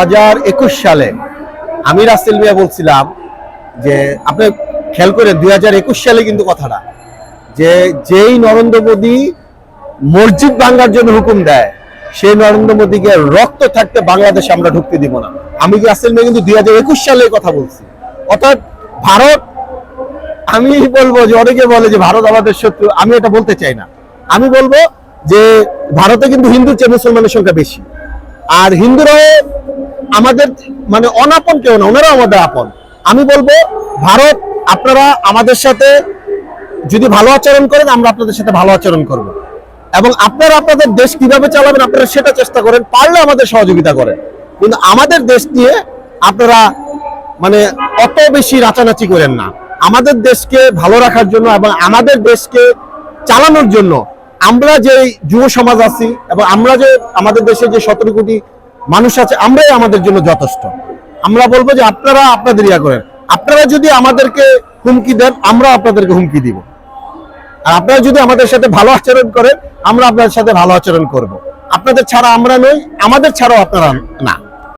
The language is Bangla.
হাজার একুশ সালে আমি রাসেল মিয়া বলছিলাম যে, আপনি খেয়াল করেন, দুই হাজার একুশ সালে কিন্তু কথাটা, যে যেই নরেন্দ্র মোদী মসজিদ ভাঙ্গার জন্য হুকুম দেয়, সেই নরেন্দ্র মোদীকে রক্ত থাকতে বাংলাদেশে আমরা ঢুকতে দিব না। আমি রাসেল মিয়া কিন্তু দুই হাজার একুশ সালে কথা বলছি। অর্থাৎ ভারত, আমি বলব যে, অনেকে বলে যে, ভারত আমাদের শত্রু, আমি এটা বলতে চাই না। আমি বলব যে, ভারতে কিন্তু হিন্দুর চেয়ে মুসলমানের সংখ্যা বেশি। আর হিন্দুরাও আমাদের মানে অনাপন কেউ না, ওনারাও আমাদের আপন। আমি বলব, ভারত, আপনারা আমাদের সাথে যদি ভালো আচরণ করেন, আমরা আপনাদের সাথে ভালো আচরণ করব। এবং আপনারা আপনাদের দেশ কীভাবে চালাবেন, আপনারা সেটা চেষ্টা করেন, পারলে আমাদের সহযোগিতা করেন। কিন্তু আমাদের দেশ নিয়ে আপনারা মানে অত বেশি রাচানাচি করেন না। আমাদের দেশকে ভালো রাখার জন্য এবং আমাদের দেশকে চালানোর জন্য আমরা যে যুব সমাজ আছি এবং আমরা যে আমাদের দেশে যে সতেরো কোটি মানুষ আছে, আমরাই আমাদের জন্য যথেষ্ট। আমরা বলব যে আপনারা আপনাদের ইয়া করেন। আপনারা যদি আমাদেরকে হুমকি দেন, আমরা আপনাদেরকে হুমকি দিব। আর আপনারা যদি আমাদের সাথে ভালো আচরণ করেন, আমরা আপনাদের সাথে ভালো আচরণ করব। আপনাদের ছাড়া আমরা নই, আমাদের ছাড়াও আপনারা না।